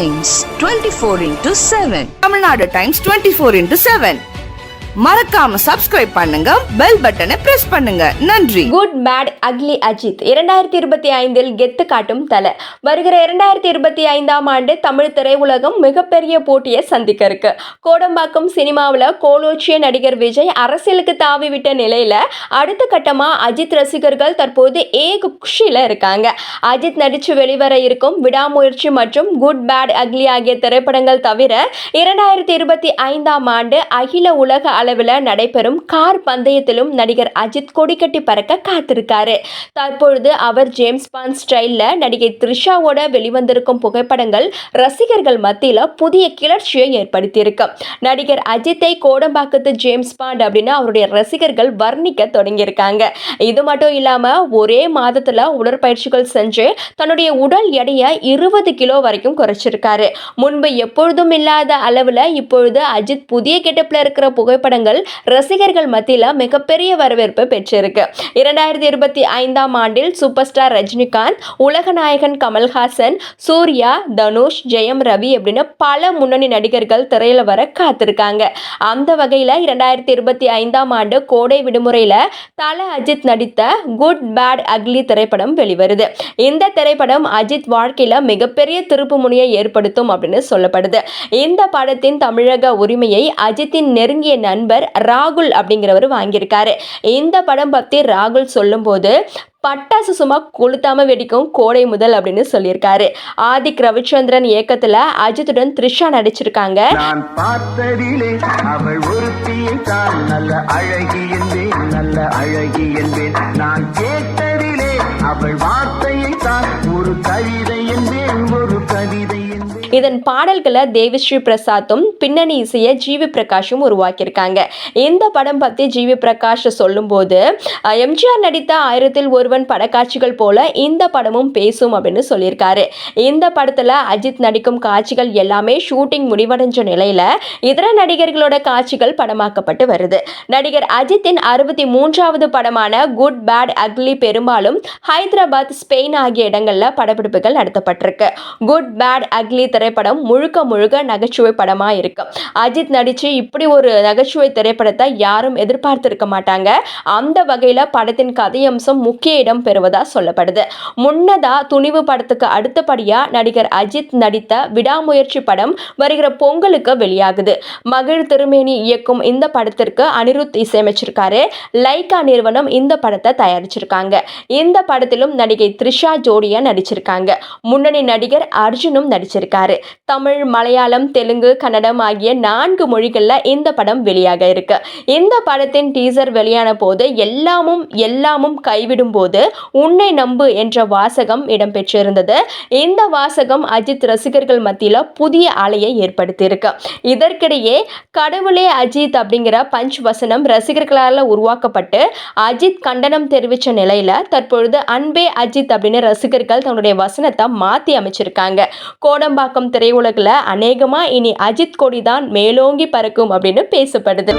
times twenty four into seven Tamil Nadu times twenty four into seven மறக்காம subscribe பண்ணுங்க bell பட்டனை press பண்ணுங்க. நன்றி. குட் பேட் அக்லி அஜித் இரண்டாயிரத்தி இருபத்தி ஐந்தில் கெத்து காட்டும் தலை. வருகிற இரண்டாயிரத்தி இருபத்தி ஐந்தாம் ஆண்டு தமிழ் திரையுலகம் மிகப்பெரிய போட்டியை சந்திக்க இருக்கு கோடம்பாக்கம் சினிமாவில் கோலோச்சிய நடிகர் விஜய் அரசியலுக்கு தாவி விட்ட நிலையில அடுத்த கட்டமா அஜித் ரசிகர்கள் தற்போது ஏக குஷியில இருக்காங்க. அஜித் நடிச்சு வெளிவர இருக்கும் விடாமுயற்சி மற்றும் குட் பேட் அக்லி ஆகிய திரைப்படங்கள் தவிர இரண்டாயிரத்தி இருபத்தி ஐந்தாம் ஆண்டு அகில உலக அளவில் நடைபெறும் கார் பந்தயத்திலும் நடிகர் அஜித் கொடிக்கட்டி பறக்க காத்திருக்காரு. தற்பொழுது அவர் ஜேம்ஸ் பாண்ட் ஸ்டைலில் நடிகை த்ரிஷாவோட வெளிவந்திருக்கும் புகைப்படங்கள் ரசிகர்கள் மத்தியில் புதிய கிளர்ச்சியை ஏற்படுத்தியிருக்கு. நடிகர் அஜித்தை கோடம்பாக்கத்து ஜேம்ஸ் பாண்ட் அப்படின்னு அவருடைய ரசிகர்கள் வர்ணிக்க தொடங்கியிருக்காங்க. இது மட்டும் இல்லாமல் ஒரே மாதத்தில் உடற்பயிற்சிகள் செஞ்சு தன்னுடைய உடல் எடையை இருபது கிலோ வரைக்கும் குறைச்சிருக்காரு. முன்பு எப்பொழுதும் இல்லாத அளவில் இப்பொழுது அஜித் புதிய கெட்டப்பில் இருக்கிற புகைப்படம் திரைப்படங்கள் ரசிகர்கள் மத்தியில் மிகப்பெரிய வரவேற்பு பெற்றிருக்கு. இரண்டாயிரத்தி இருபத்தி ஐந்தாம் ஆண்டில் சூப்பர் ஸ்டார் ரஜினிகாந்த் உலகநாயகன் கமல்ஹாசன் சூர்யா தனுஷ் ஜெயம் ரவி அப்படின்னு பல முன்னணி நடிகர்கள் திரையில் வர காத்திருக்காங்க. அந்த வகையில் இரண்டாயிரத்தி இருபத்தி ஐந்தாம் ஆண்டு கோடை விடுமுறையில் தல அஜித் நடித்த குட் பேட் அக்லி திரைப்படம் வெளிவருது. இந்த திரைப்படம் அஜித் வாழ்க்கையில் மிகப்பெரிய திருப்பு முனையை ஏற்படுத்தும் அப்படின்னு சொல்லப்படுது. இந்த படத்தின் தமிழக உரிமையை அஜித்தின் நெருங்கிய நண்பர் ராகுல் அப்படிங்கிறவர் வாங்கியிருக்காரு. இந்த படம் பற்றி ராகுல் சொல்லும்போது பட்டாசு சும்மா கொளுத்தாம வெடிக்கும் கோடை முதல் அப்படின்னு சொல்லியிருக்காரு. ஆதிக் ரவிச்சந்திரன் இயக்கத்தில் அஜித்துடன் த்ரிஷா நடிச்சிருக்காங்க. அவள் வார்த்தையை தான் ஒரு கவி இதன் பாடல்களை தேவிஸ்ரீ பிரசாத்தும் பின்னணி இசையை ஜிவி பிரகாஷும் உருவாக்கியிருக்காங்க. இந்த படம் பற்றி ஜிவி பிரகாஷ் சொல்லும்போது எம்ஜிஆர் நடித்த ஆயிரத்தில் ஒருவன் படக்காட்சிகள் போல இந்த படமும் பேசும் அப்படின்னு சொல்லியிருக்காரு. இந்த படத்தில் அஜித் நடிக்கும் காட்சிகள் எல்லாமே ஷூட்டிங் முடிவடைஞ்ச நிலையில் இதர நடிகர்களோட காட்சிகள் படமாக்கப்பட்டு வருது. நடிகர் அஜித்தின் அறுபத்தி மூன்றாவது படமான குட் பேட் அக்லி பெரும்பாலும் ஹைதராபாத் ஸ்பெயின் ஆகிய இடங்களில் படப்பிடிப்புகள் நடத்தப்பட்டிருக்கு. குட் பேட் அக்லி திரைப்படம் முழுக்க முழுக்க நகைச்சுவை படமாக இருக்கும் அஜித் நடித்து இப்படி ஒரு நகைச்சுவை திரைப்படத்தை யாரும் எதிர்பார்த்திருக்க மாட்டாங்க. அந்த வகையில் படத்தின் கதையம்சம் முக்கிய இடம் பெறுவதாக சொல்லப்படுது. முன்னதாக துணிவு படத்துக்கு அடுத்தபடியாக நடிகர் அஜித் நடித்த விடாமுயற்சி படம் வருகிற பொங்கலுக்கு வெளியாகுது. மகிழ் திருமேனி இயக்கும் இந்த படத்திற்கு அனிருத் இசையமைச்சிருக்காரு. லைகா நிறுவனம் இந்த படத்தை தயாரிச்சிருக்காங்க. இந்த படத்திலும் நடிகை த்ரிஷா ஜோடியா நடிச்சிருக்காங்க. முன்னணி நடிகர் அர்ஜுனும் நடிச்சிருக்காரு. தமிழ் மலையாளம் தெலுங்கு கன்னடம் ஆகிய நான்கு மொழிகளில் இந்த படம் வெளியாக இருக்கு. இந்த படத்தின் டீசர் வெளியான போது எல்லாமும் எல்லாமும் கைவிடும் போது உன்னை நம்பு என்ற வாசகம் இடம்பெற்றிருந்தது. இந்த வாசகம் அஜித் ரசிகர்கள் மத்தியில் புதிய அலையை ஏற்படுத்தியிருக்கு. இதற்கிடையே கடவுளே அஜித் அப்படிங்கிற பஞ்ச் வசனம் ரசிகர்களால் உருவாக்கப்பட்டு அஜித் கண்டனம் தெரிவித்த நிலையில் தற்பொழுது அன்பே அஜித் அப்படின்னு ரசிகர்கள் தன்னுடைய வசனத்தை மாற்றி அமைச்சிருக்காங்க. கோடம்பாக்கம் திரையுலகில் அநேகமாக இனி அஜித் கொடி தான் மேலோங்கி பறக்கும் அப்படின்னு பேசப்படுது.